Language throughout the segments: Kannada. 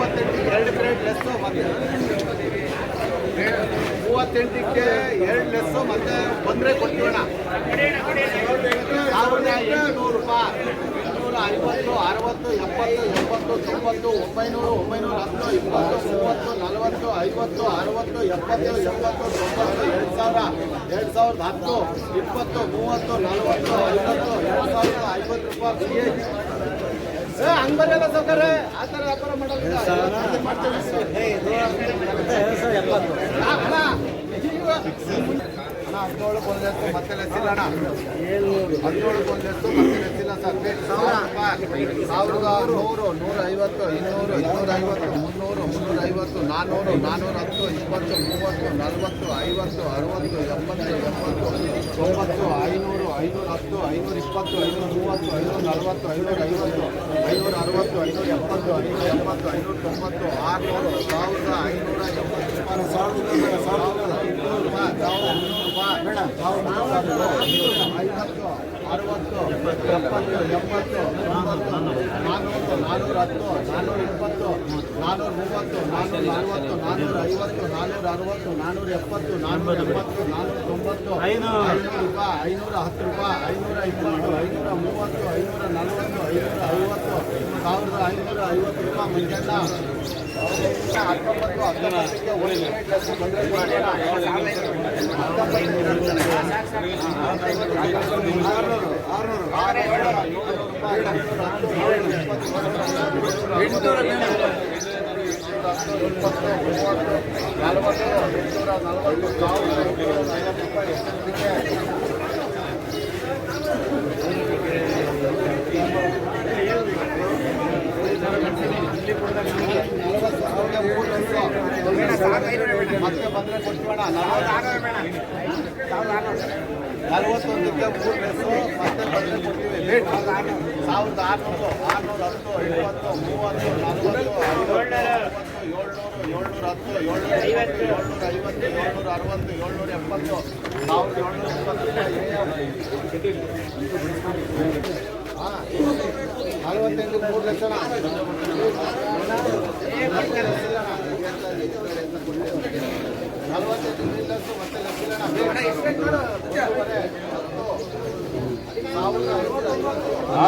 ಮೂವತ್ತೆಂಟಿಗೆ ಎರಡು ಗ್ರೇಡ್ ಲೆಸ್ಸು ಮತ್ತೆ. ಮೂವತ್ತೆಂಟಕ್ಕೆ ಎರಡು ಲೆಸ್ಸು ಮತ್ತೆ ಬಂದರೆ ಕೊಡ್ತೀವಣ್ಣ. ಸಾವಿರದ ಎಂಟುನೂರು ರೂಪಾಯಿ. ಇನ್ನೂರ ಐವತ್ತು, ಅರವತ್ತು, ಎಪ್ಪತ್ತು ಎಂಬತ್ತು ತೊಂಬತ್ತು, ಒಂಬೈನೂರು, ಒಂಬೈನೂರ ಹತ್ತು, ಇಪ್ಪತ್ತು, ಮೂವತ್ತು, ನಲವತ್ತು, ಐವತ್ತು, ಅರವತ್ತು, ಎಪ್ಪತ್ತು ಎಂಬತ್ತು ತೊಂಬತ್ತು, ಎರಡು ಸಾವಿರ, ಎರಡು ಸಾವಿರದ ಹತ್ತು, ಇಪ್ಪತ್ತು, ಮೂವತ್ತು, ನಲವತ್ತು, ಐವತ್ತು, ಎರಡು ಸಾವಿರದ ಐವತ್ತು ರೂಪಾಯಿ. ಬಿ ಎ ಹಂಗೆ ಬರೆಯಲ್ಲ ಸೌಕರ್ಯ. ಆ ಥರ ಮಾಡೋದಿಲ್ಲ ಹಾ, ಅಣ್ಣ ಈಗ ಅಣ್ಣ ಹದಿನೇಳು ಬಂದೆತ್ತು ಮತ್ತೆ ಲೆಸ್ಸಿಲ್ಲ ಅಣ್ಣ. ಹದಿನೇಳು ಬಂದೆತ್ತು ಮತ್ತೆ ಸರ್. ರೂಪಾಯಿ. ಸಾವಿರದ ನೂರು ನೂರ ಐವತ್ತು ಇನ್ನೂರು ಇನ್ನೂರ ಐವತ್ತು ಮುನ್ನೂರು ಮುನ್ನೂರ ಐವತ್ತು ನಾನ್ನೂರು ನಾನ್ನೂರ ಹತ್ತು ಇಪ್ಪತ್ತು ಮೂವತ್ತು ನಲವತ್ತು ಐವತ್ತು ಅರವತ್ತು ಎಪ್ಪತ್ತು ಎಪ್ಪತ್ತು ಒಂಬತ್ತು ಐನೂರು ಐನೂರ ಐನೂರ ಇಪ್ಪತ್ತು ಐನೂರ ಮೂವತ್ತು ಐನೂರ ನಲವತ್ತು ಐನೂರ ಐವತ್ತು ಐನೂರ ಅರವತ್ತು ಐನೂರ ಎಪ್ಪತ್ತು ಐನೂರ ಎಂಬತ್ತು ಐನೂರ ತೊಂಬತ್ತು ಆರುನೂರು ಸಾವಿರದ ಐನೂರ ರೂಪಾಯಿ ಸಾವಿರದ ಸಾವಿರದ ಇನ್ನೂರು ಸಾವಿರದ ಸಾವಿರದ ಐವತ್ತು ಅರವತ್ತು ಎಪ್ಪತ್ತು ತೊಂಬತ್ತು ನಾನ್ನೂರು ನಾನ್ನೂರ ಹತ್ತು ನಾನ್ನೂರ ಇಪ್ಪತ್ತು ನಾನ್ನೂರ ಮೂವತ್ತು ನಾನ್ನೂರ ನಲವತ್ತು ನಾನ್ನೂರ ಐವತ್ತು ನಾನ್ನೂರ ಅರವತ್ತು ನಾನ್ನೂರ ಎಪ್ಪತ್ತು ನಾನ್ನೂರ ಎಂಬತ್ತು ನಾನ್ನೂರ ತೊಂಬತ್ತು ಐನೂರು ರೂಪಾಯಿ ಐನೂರ ಹತ್ತು ರೂಪಾಯಿ ಐನೂರ ಇಪ್ಪತ್ತು ಐನೂರ ಮೂವತ್ತು ಐನೂರ ನಲವತ್ತು ಐನೂರ ಐವತ್ತು ಸಾವಿರದ ಐನೂರ ಐವತ್ತು ರೂಪಾಯಿ ಮಂಜಣ್ಣ. ಹತ್ತೊಂಬತ್ತು ಹತ್ತೊಂಬತ್ತಕ್ಕೆ ಒಂದು ರೇಟ್ ಬಂದರೆ ಬಂದ್ರೆ ಕೊಡ್ತೀವಣ್ಣ ನಲವತ್ತೊಂದಕ್ಕೆ ಮೂರು ಡ್ರೆಸ್ಸು ಮತ್ತೆ ಬಂದ್ರೆ ಕೊಡ್ತೀವಿ ರೇಟ್ ಸಾವಿರದ ಆರುನೂರು ಆರುನೂರ ಹತ್ತು ಇಪ್ಪತ್ತು ಮೂವತ್ತು ನಲವತ್ತು ಐವತ್ತು ಏಳ್ನೂರು ಏಳ್ನೂರ ಹತ್ತು ಏಳ್ನೂರ ಐವತ್ತು ಏಳ್ನೂರ ಐವತ್ತು ಅರವತ್ತು ಎಪ್ಪತ್ತು ಸಾವಿರದ ಎಪ್ಪತ್ತು ಹಾಂ ಮೂರು ಲಕ್ಷ ನಲವತ್ತೆಂಟು ಮತ್ತೆ ಲಕ್ಷ ಮತ್ತೆ ಲಕ್ಷಣ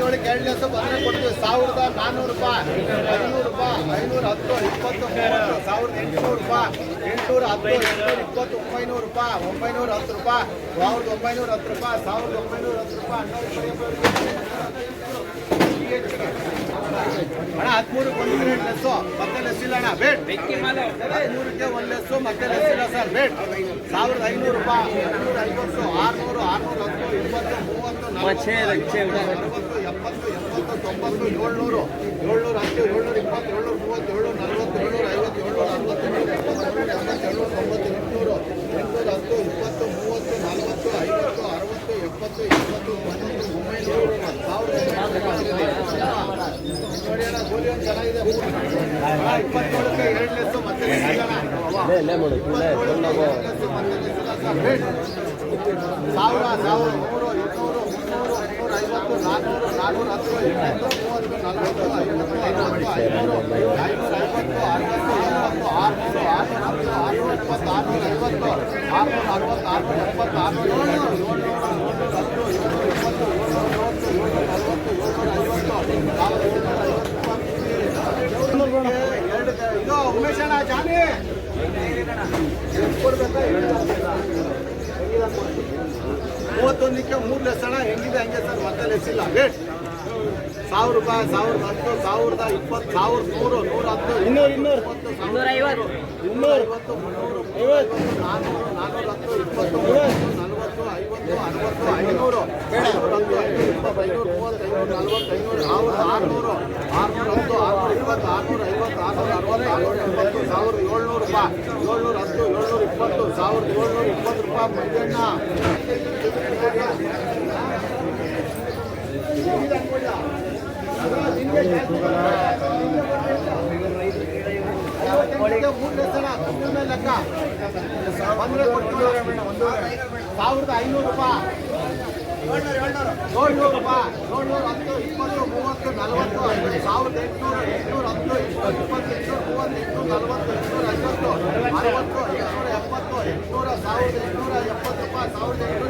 ಮೂವತ್ತೇಳಕ್ಕೆ ಎರಡು ದಿವಸ ಬಂದರೆ ಕೊಡ್ತೀವಿ. ಸಾವಿರದ ನಾನ್ನೂರು ರೂಪಾಯಿ ಐನೂರು ರೂಪಾಯಿ ಐನೂರ ಹತ್ತು ಇಪ್ಪತ್ತು ಸಾವಿರದ ಎಂಟುನೂರು ರೂಪಾಯಿ ಎಂಟುನೂರ ಹತ್ತು ಎಂಟುನೂರ ಇಪ್ಪತ್ತು ಒಂಬೈನೂರು ರೂಪಾಯಿ ಒಂಬೈನೂರ ಹತ್ತು ರೂಪಾಯಿ ಸಾವಿರದ ಒಂಬೈನೂರ ಹತ್ತು ರೂಪಾಯಿ ಸಾವಿರದ ಒಂಬೈನೂರ ಹತ್ತು ರೂಪಾಯಿ ಅಣ್ಣ ಹದಿಮೂರಕ್ಕೆ ಒಂದು ಮಿನಿಟ್ ಲೆಸ್ಸು ಮತ್ತೆ ಲೆಸ್ಸಿಲ್ಲ ಅಣ್ಣ ಬೇಟ್ ಹದಿಮೂರಕ್ಕೆ ಒಂದು ಲೆಸ್ಸು ಮತ್ತೆ ಲೆಸ್ಸಿಲ್ಲ ಸರ್ ಬೇಟ್ ಸಾವಿರದ ಐನೂರು ರೂಪಾಯಿ ಐನೂರ ಐವತ್ತು ಆರುನೂರು ಆರುನೂರ ಹತ್ತು ಇಪ್ಪತ್ತು ಮೂವತ್ತು ನಲವತ್ತು ಎಪ್ಪತ್ತು ಎಂಬತ್ತು ತೊಂಬತ್ತು ಏಳ್ನೂರು ಏಳ್ನೂರ ಹತ್ತು ಏಳ್ನೂರ ಇಪ್ಪತ್ತು ಏಳ್ನೂರ ಮೂವತ್ತು ಏಳ್ನೂರ ನಲವತ್ತು ಏಳ್ನೂರ ಐವತ್ತು ಏಳ್ನೂರ ಅರವತ್ತು ಏಳ್ನೂರ ಎಪ್ಪತ್ತು ಎಂಬತ್ತು ಏಳ್ನೂರ ತೊಂಬತ್ತು ಎಂಟುನೂರು ಎಂಟುನೂರ ಹತ್ತು ಇಪ್ಪತ್ತು ಮೂವತ್ತು ನಲವತ್ತು ಐವತ್ತು ಅರವತ್ತು ಎಪ್ಪತ್ತು ಎಪ್ಪತ್ತು ತೊಂಬತ್ತು ಒಂಬೈನೂರು ಸಾವಿರದ ಮತ್ತೆ ಲೆಸ್ ಇಲ್ಲ ಅಣ್ಣ. ಮುನ್ನೂರು ಮುನ್ನೂರ ಐವತ್ತು ನಾನ್ನೂರು ನಾನ್ನೂರ ಹತ್ತು ಇನ್ನೂರು ಮೂವತ್ತು ನಲವತ್ತು ಐವತ್ತು ಐವತ್ತು ಐನೂರು ಐನೂರ ಐವತ್ತು ಅರವತ್ತು ಎಪ್ಪತ್ತು ಆರುನೂರು ಆರುನೂರ ಹತ್ತು ಆರುನೂರ ಇಪ್ಪತ್ತು ಆರುನೂರ ಐವತ್ತು ಆರುನೂರ ಅರವತ್ತು ಆರುನೂರ ಎಪ್ಪತ್ತು ಆರುನೂರ ಏಳ್ನೂರು ಏಳ್ನೂರು ಒಂದಕ್ಕೆ ಮೂರು ಲೆಸಣ ಹೆಂಗಿದೆ ಹಂಗೆ ಸರ್ ಮತ್ತೆ ಲೆಸ್ಸಿಲ್ಲ ರೇಟ್ ಸಾವಿರ ರೂಪಾಯಿ ಸಾವಿರದ ಹತ್ತು ಸಾವಿರದ ಇಪ್ಪತ್ತು ಸಾವಿರದ ನೂರು ನೂರ ಹತ್ತು ಇನ್ನೂರು ಇನ್ನೂರು. ಇನ್ನೂರ ಐವತ್ತು. ಇನ್ನೂರ. ಐವತ್ತು ಮುನ್ನೂರು ಐವತ್ತು. ನಾನ್ನೂರು ನಾನ್ನೂರ ಹತ್ತು ಇಪ್ಪತ್ತು ನಲವತ್ತು ಐವತ್ತು ಅರವತ್ತು ಐನೂರು. ಐನೂರತ್ತು ಐನೂರು ಇಪ್ಪತ್ತು ಐನೂರು ಮೂವತ್ತು ಐನೂರು ನಲ್ವತ್ತು ಐನೂರು ಸಾವಿರದ ಆರುನೂರು ಆರುನೂರ ಹತ್ತು ಆರುನೂರ ಇಪ್ಪತ್ತು ಆರುನೂರ ಐವತ್ತು ಆರುನೂರ ಅರವತ್ತು ಆರುನೂರ ಎಂಬತ್ತು ಸಾವಿರದ ಏಳ್ನೂರು ರೂಪಾಯಿ. ಏಳ್ನೂರ ಹತ್ತು ಏಳ್ನೂರ ಇಪ್ಪತ್ತು ಸಾವಿರದ ಏಳ್ನೂರ ಇಪ್ಪತ್ತು ರೂಪಾಯಿ. ಮಂಜಣ್ಣ. ಸಾವಿರದ ಐನೂರು ರೂಪಾಯಿ. ಏಳ್ನೂರು ರೂಪಾಯಿ ಏಳ್ನೂರ ಹತ್ತು, ಇಪ್ಪತ್ತು, ಮೂವತ್ತು, ನಲವತ್ತು ಸಾವಿರದ ಎಂಟುನೂರ ಎಂಟುನೂರ ಹತ್ತು, ಇಪ್ಪತ್ತು ಇಪ್ಪತ್ತು, ಎಂಟುನೂರ, ಮೂವತ್ತು, ಎಂಟುನೂರ, ನಲವತ್ತು, ಎಂಟುನೂರ ಐವತ್ತು, ಅರವತ್ತು, ಎಂಟುನೂರ ಎಪ್ಪತ್ತು, ಎಂಟುನೂರ, ಸಾವಿರದ ಎಂಟುನೂರ ಎಪ್ಪತ್ತು ರೂಪಾಯಿ ಸಾವಿರದ ಎಂಟುನೂರ